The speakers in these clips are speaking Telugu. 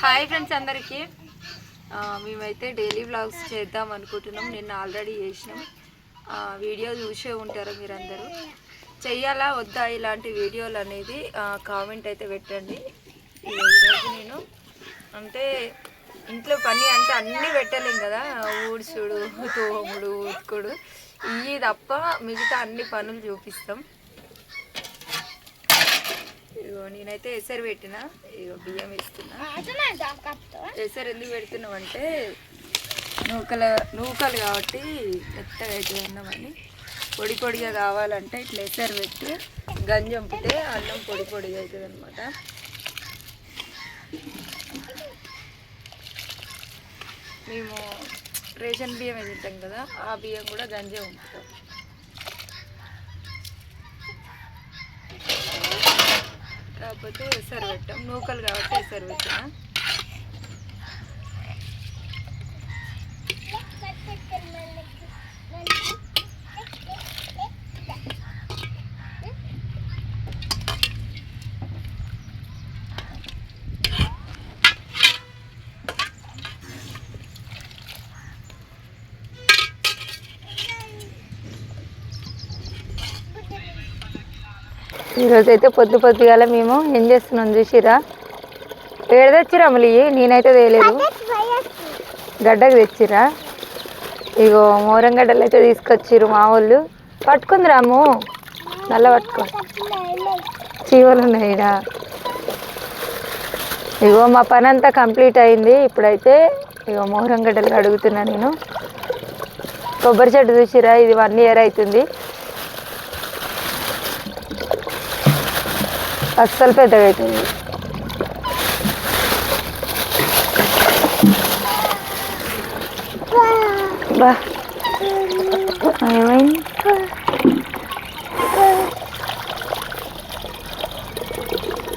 హాయ్ ఫ్రెండ్స్ అందరికీ. మేమైతే డైలీ వ్లాగ్స్ చేద్దాం అనుకుంటున్నాం. నిన్న ఆల్రెడీ చేసినాం. వీడియో చూసే ఉంటారు మీరందరూ. చెయ్యాలా వద్దా ఇలాంటి వీడియోలు అనేది కామెంట్ అయితే పెట్టండి. ఈరోజు నేను అంటే ఇంట్లో పని అంటే అన్నీ పెట్టలేం కదా. ఊడ్చుడు తోముడు ఉతుకుడు. ఇవి తప్ప మిగతా అన్ని పనులు చూపిస్తాం. ఇగో నేనైతే ఎసరు పెట్టిన. ఇగో బియ్యం వేస్తున్నా ఎసరు ఎందుకు పెడుతున్నాం అంటే నూకల నూకలు కాబట్టి మెత్తగా అవుతుంది అన్నమని పొడి పొడిగా కావాలంటే ఇట్లా ఎసరు పెట్టి గంజి వంపితే అన్నం పొడి పొడిగా అవుతుంది అనమాట మేము రేషన్ బియ్యం తింటాం కదా ఆ బియ్యం కూడా గంజే వంపుతాం కాకపోతే ఎసరు పెట్టాం. నూకలు కాబట్టి ఎసరు పెట్టిన. ఈరోజు అయితే పొద్దు పొద్దుగాల మేము ఏం చేస్తున్నాం చూసిరా ఏడ తెచ్చిరా అమలు? నేనైతే తేలేదు. గడ్డకు తెచ్చిరా ఇగో మోరం గడ్డలు అయితే తీసుకొచ్చిరు మా వాళ్ళు. పట్టుకుంది రాము నల్ల పట్టుకో. చీవలు ఉన్నాయి ఇగో మా పని అంతా కంప్లీట్ అయింది. ఇప్పుడైతే ఇగో మోరం గడ్డలు అడుగుతున్నా నేను. కొబ్బరి చెట్టు చూసిరా ఇది వన్ ఇయర్ అవుతుంది. అస్సలు పెద్దగా అవుతుంది బా ఏమైంది?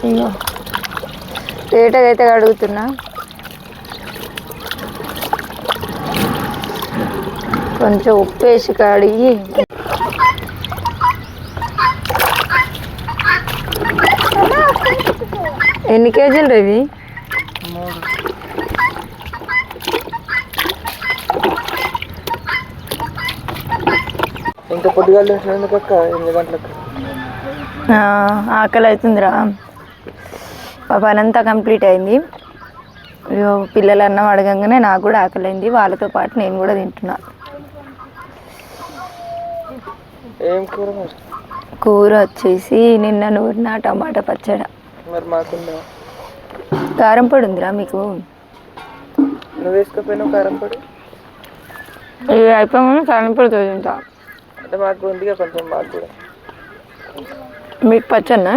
అయ్యో. తేటగా అయితే అడుగుతున్నా కొంచెం ఉప్పు వేసి కడిగి ఎన్ని కేజీలు రవి? ఇంత పొద్దుగా ఎందుకు అక్క ఎనిమిది గంటలకు ఆకలి అవుతుందిరా మా పని అంతా కంప్లీట్ అయింది. పిల్లలు అన్నం అడగంగానే నాకు కూడా ఆకలి అయింది వాళ్ళతో పాటు నేను కూడా తింటున్నా. ఏం కూర కూర వచ్చేసి నిన్న నూరిన టమాటా పచ్చడి. మరి మాకుందా కారం పొడి ఉందిరా మీకు. నువ్వు వేసుకోపోయినావు కారం పొడి? అయిపోయి కారం పొడి తింటా అంటే మాకు ఉందిగా కొంచెం మాకు కూడా. మీకు పచ్చన్నా.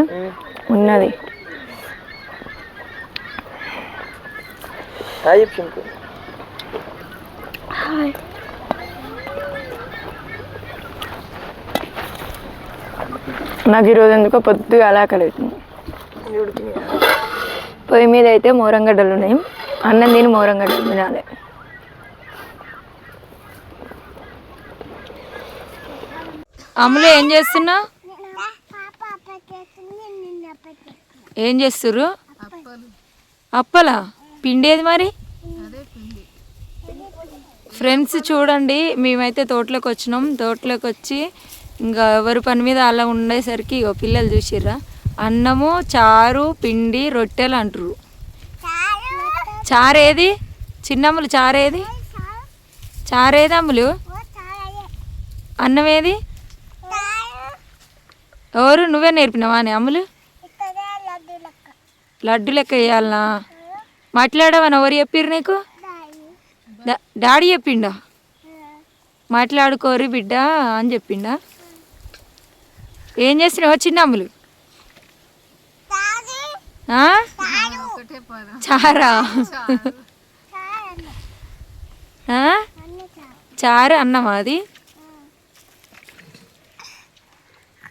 ఉన్నది. హాయ్ సింకు నాకు ఈరోజు ఎందుకో పొద్దుగా అలా ఆకలి అవుతుంది పొయ్యి మీద అయితే మోరంగడ్డలు ఉన్నాయి. అన్నం తిని మోరంగడ్డలు తినాలి. అమలు ఏం చేస్తున్నా ఏం చేస్తుర్రు? అప్పలా? పిండేది మరి? ఫ్రెండ్స్ చూడండి మేమైతే తోటలోకి వచ్చినాం. తోటలోకి వచ్చి ఇంకా ఎవరి పని మీద అలా ఉండేసరికి ఇగో పిల్లలు చూసిర్రా. అన్నము చారు పిండి రొట్టెలు అంటారు చారేది? చిన్నమ్ములు చారేది? చారేది అమ్ములు? అన్నం ఏది ఎవరు? నువ్వే నేర్పినావా అని అమ్ములు? లడ్డు లెక్క వేయాలనా? మాట్లాడవని ఎవరు చెప్పిర్రు నీకు? డా- డాడీ చెప్పిండా? మాట్లాడుకోరు బిడ్డ అని చెప్పిండా? ఏం చేస్తున్నావు? చిన్న అమ్ములు చారా? చారు అన్నమా అది?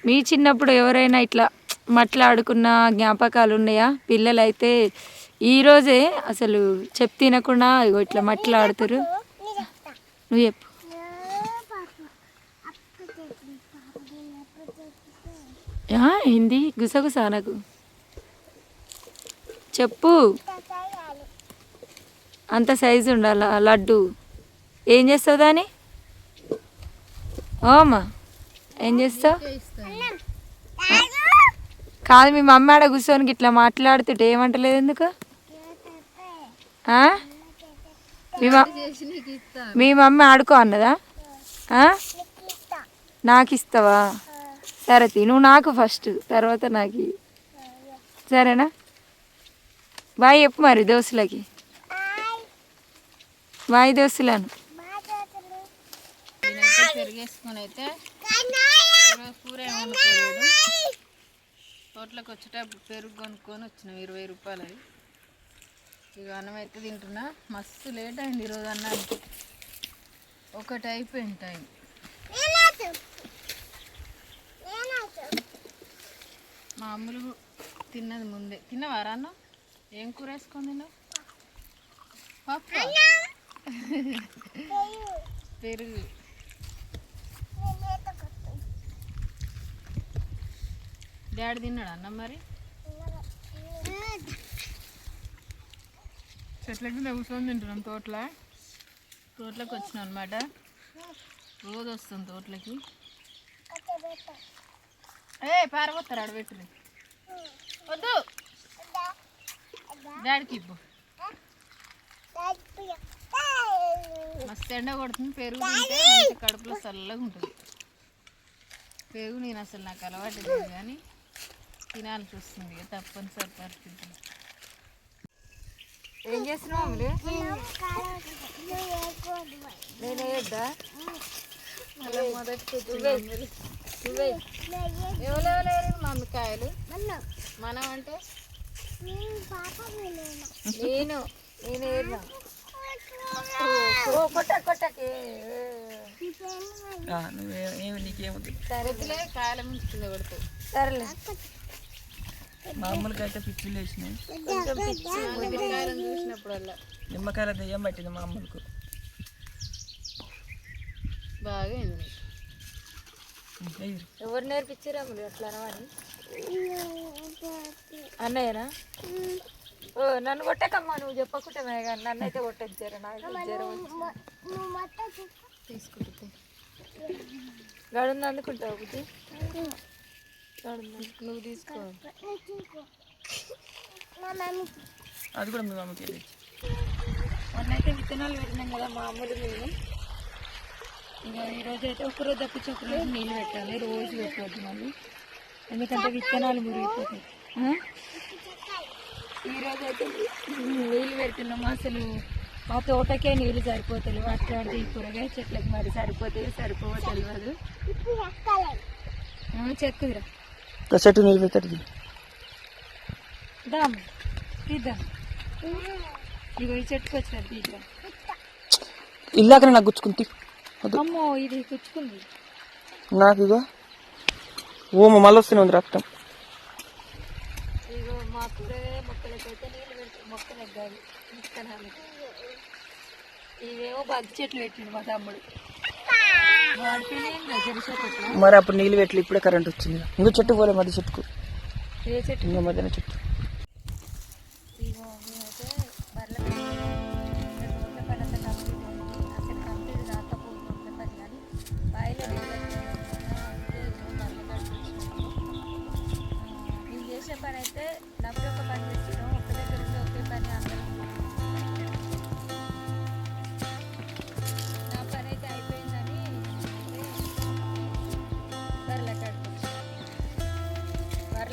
మీ చిన్నప్పుడు ఎవరైనా ఇట్లా మాట్లాడుకున్న జ్ఞాపకాలు ఉన్నాయా? పిల్లలైతే ఈరోజే అసలు చెప్ తినకుండా ఇగో ఇట్లా మాట్లాడుతారు నువ్వు చెప్పు. ఏంది? గుసగుసా నాకు చెప్పు. అంత సైజు ఉండాల లడ్డు. ఏం చేస్తావు దాని? ఓమా ఏం చేస్తావు? కాదు మీ మమ్మీ ఆడ కూర్చొని ఇట్లా మాట్లాడుతుంటే ఏమంటలేదు ఎందుకు? మీ మీ మమ్మీ ఆడుకో అన్నదా? నాకు ఇస్తావా? సరే తీ నువ్వు నాకు ఫస్ట్ తర్వాత నాకు సరేనా? బాయ్ చెప్పు మరి దోస్తులకి. బాయ్. దోస్తులను. నేనైతే పెరిగేసుకొని అయితే కూర వండుకోలేదు తోటలోకి వచ్చేటప్పుడు పెరుగు కొనుక్కొని వచ్చినాం ఇరవై రూపాయలు అవి ఇక అన్నం అయితే తింటున్నా. మస్తు లేట్ అయింది ఈరోజు అన్నానికి. ఒకటి అయిపోయింది టైం మా అమ్ములు తిన్నది ముందే. తిన్నవారా అన్నం? ఏం కూర పప్పు పెరుగు డాడీ తిన్నాడు అన్నం మరి చెట్ల కింద కూర్చొని తింటున్నాం తోటలో తోటలోకి వచ్చినాం అనమాట రోజు వస్తాం తోటలోకి ఏ పారబోతారు ఆడబెట్టులే వద్దు డాడీకి ఇవ్వు. మస్తు ఎండ కొడుతుంది పెరుగు తింటే కడుపులో చల్లగా ఉంటుంది. పెరుగు నేను అసలు నాకు అలవాటు లేదు కానీ తినాల్సి వస్తుంది తప్పనిసరి పరిస్థితి. ఏం చేస్తున్నావు నేను మామిడికాయలు. మనం అంటే? నేను నేను కొట్ట కొట్టకి. నీకేముంది? కొడుతుంది సరేలే. మామూలుగా అయితే పిచ్చి చూసినప్పుడల్లా. నిమ్మకాయల దెయ్యం పట్టింది మా అమ్మలకు బాగా. ఎవరు నేర్పించారు అమ్ములు? అట్లా అనవని అన్నయ్యనా? ఓ నన్ను కొట్టకమ్మా నువ్వు చెప్పకుంటే కానీ నన్ను అయితే కొట్టచ్చారు నాకు జ్వరం. తీసుకుంటుంది గడుంది అందుకుంటావు బుద్ధి నువ్వు తీసుకో. అది కూడా మీ మమ్మకి తెచ్చి మొన్నైతే విత్తనాలు పెట్టినాం కదా మామూలు మేము. ఇక ఈరోజు అయితే ఒకరోజు తప్పించి ఒకరోజు నీళ్ళు పెట్టాలి రోజు పెట్టవద్దు మళ్ళీ. ఎందుకంటే విత్తనాలు మురిగిపోతాయి? ఈరోజు అయితే నీళ్ళు పెడుతున్నాము అసలు మా తోటకే నీళ్ళు సరిపోతాయి అట్లాంటి ఈ కూరగాయ చెట్లకు మరి సరిపోతాయి సరిపోవో తెలియదు చెక్కుదిరా చెట్టు నీళ్ళు పెట్టారు దాం తీద్దాం. ఇగో ఈ చెట్టుకు వచ్చినట్టు తీద్దాం. ఇల్లాకనే నాకు గుచ్చుకుంది. అమ్మో ఇది కుచ్చుకుంది నాకు ఇగో. ఓ మళ్ళీ వస్తూనే ఉంది రక్తం. మరి అప్పుడు నీళ్ళు పెట్టి ఇప్పుడే కరెంట్ వచ్చింది. ఇంకో చెట్టు పోలే మధ్య చెట్టుకు. ఏ చెట్టు? ఇంకో మధ్యన చెట్టు.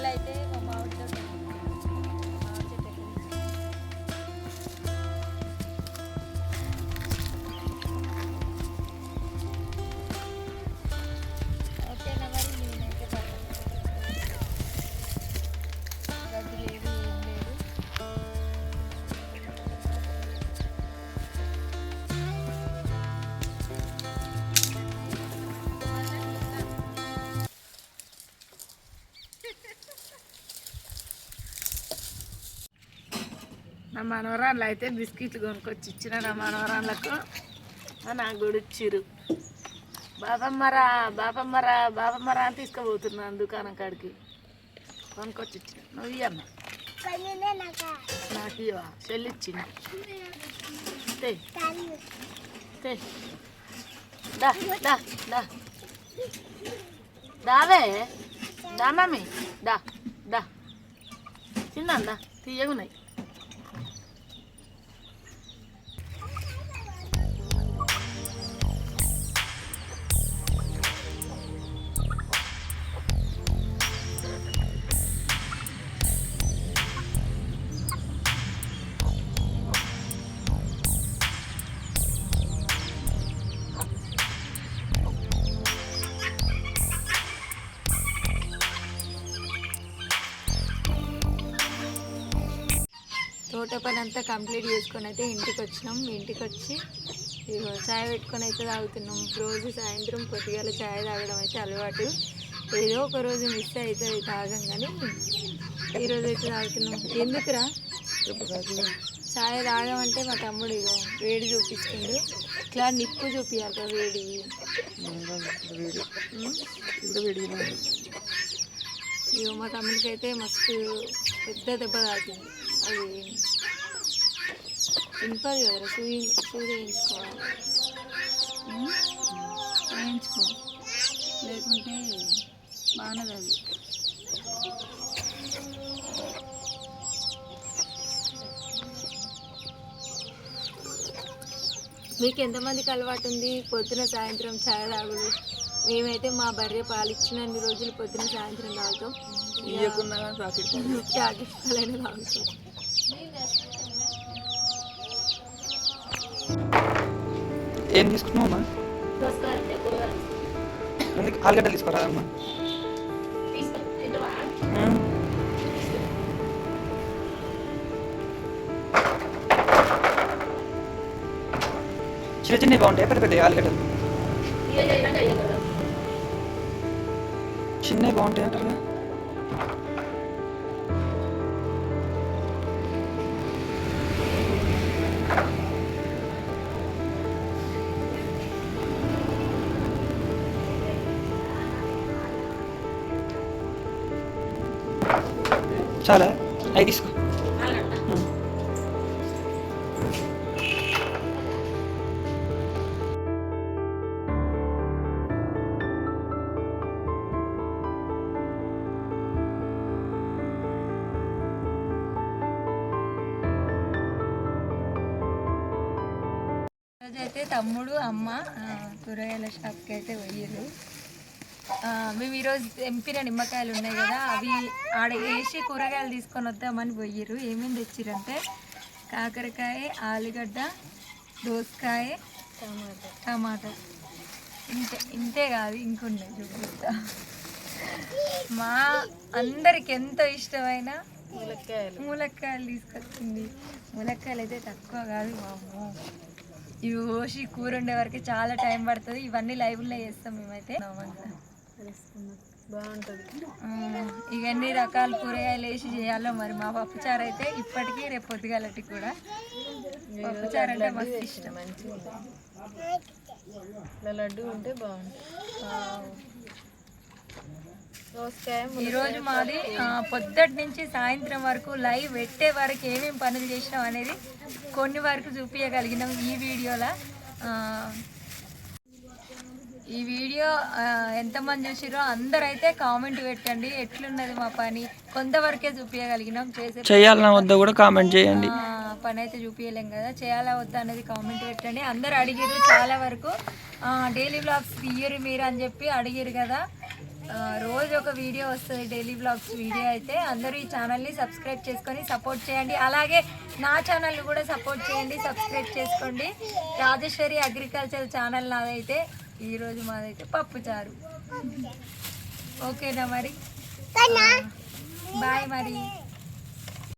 అయితే మనవరాళ్ళు అయితే బిస్కెట్లు కొనుక్కొచ్చి ఇచ్చిన నా మనవరాళ్ళకు. నాకు గుడిచ్చిరు. బాబమ్మరా బాబమ్మరా బాబమ్మరా అని తీసుకుపోతున్నాను దుకాణం కాడికి. కొనుక్కొచ్చి ఇచ్చిన. నువ్వు ఇయ్యమ్మ. నాకు ఇవా సెల్ దావే తే. దా దా దా. దా మమ్మీ దా. తీయగున్నాయి. తోట పని అంతా కంప్లీట్ చేసుకొని అయితే ఇంటికి వచ్చినాం. ఇంటికి వచ్చి ఇగో చాయ్ పెట్టుకొని అయితే తాగుతున్నాం. రోజు సాయంత్రం పొద్దుగాల చాయ్ తాగడం అయితే అలవాటు. ఏదో ఒక రోజు మిస్ అవుతుంది తాగం కానీ ఈరోజు అయితే తాగుతున్నాం. ఎందుకురా? చాయ్ తాగమంటే మా తమ్ముడు ఇగో వేడి చూపిస్తుండు. ఇట్లా నిప్పు చూపించాలి వేడి వేడి. ఇప్పుడు ఇగో మా తమ్ముడికి అయితే మస్తు పెద్ద దెబ్బ తాకింది. అది ఇంపది కదరా సూయి సూది వేయించుకోవాలి? వేయించుకో లేకుంటే బాగున్నది అది మీకు ఎంతమందికి అలవాటు ఉంది? పొద్దున సాయంత్రం ఛాయ్ తాగుడు. మేమైతే మా బర్రె పాలు ఇచ్చినన్ని రోజులు పొద్దున సాయంత్రం తాగుతాం. పాలైనా తాగుతాం. ఏం తీసుకున్నావు అమ్మా? అందుకే ఆలుగడ్డలు తీసుకురా అమ్మా. ఉమ్. చిన్న చిన్నవి బాగుంటాయి? పెద్ద పెద్ద ఆలుగడ్డలు చిన్నవి బాగుంటాయి అంటారు కదా. చాలా. అవి తీసుకో. అయితే రోజైతే తమ్ముడు అమ్మ కూరగాయల షాప్కి అయితే పోయారు మేము ఈరోజు ఎంపిన నిమ్మకాయలు ఉన్నాయి కదా అవి ఆడ వేసి కూరగాయలు తీసుకొని వద్దామని పోయారు ఏమేమి తెచ్చిరంటే కాకరకాయ ఆలుగడ్డ దోసకాయ టమాటా. టమాటా. ఇంతే ఇంతే కాదు ఇంకున్నాయి చూపిస్తా. మా అందరికి ఎంతో ఇష్టమైన ములక్కాయలు. ములక్కాయలు తీసుకొచ్చింది. ములక్కాయలు అయితే తక్కువ కాదు వామ్మో. ఇవి కోసి కూర ఉండే వరకు చాలా టైం పడుతుంది. ఇవన్నీ లైవ్లో చేస్తాం మేమైతే. ఇక ఎన్ని రకాల కూరగాయలు వేసి చేయాలో మరి మా పప్పుచారు అయితే ఇప్పటికీ రేపు పొద్దుగాలటి కూడా. పప్పుచారు అంటే మస్తు ఇష్టం. మంచిగా లడ్డు ఉంటే బాగుంటుంది. ఈరోజు మాది పొద్దుటి నుంచి సాయంత్రం వరకు లైవ్ పెట్టే వరకు ఏమేమి పనులు చేసినాం అనేది కొన్ని వరకు చూపించగలిగినాం ఈ వీడియోలో. ఈ వీడియో ఎంతమంది చూసిరో అందరైతే కామెంట్ పెట్టండి. ఎట్లున్నది మా పని? కొంతవరకే చూపించగలిగినాం చేసే చేయాలన్నా వద్దా కూడా కామెంట్ చేయండి. పని అయితే చూపించలేం కదా. చేయాలా వద్దా అనేది కామెంట్ పెట్టండి. అందరు అడిగిరు చాలా వరకు. డైలీ బ్లాగ్స్ తీయరు మీరు అని చెప్పి అడిగిరు కదా. రోజు ఒక వీడియో వస్తుంది డైలీ బ్లాగ్స్ వీడియో అయితే. అందరూ ఈ ఛానల్ని సబ్స్క్రైబ్ చేసుకొని సపోర్ట్ చేయండి. అలాగే నా ఛానల్ కూడా సపోర్ట్ చేయండి సబ్స్క్రైబ్ చేసుకోండి. రాజేశ్వరి అగ్రికల్చర్ ఛానల్ నాదైతే. ఈరోజు మాదైతే పప్పు చారు. ఓకేనా మరి? బాయ్ మరి.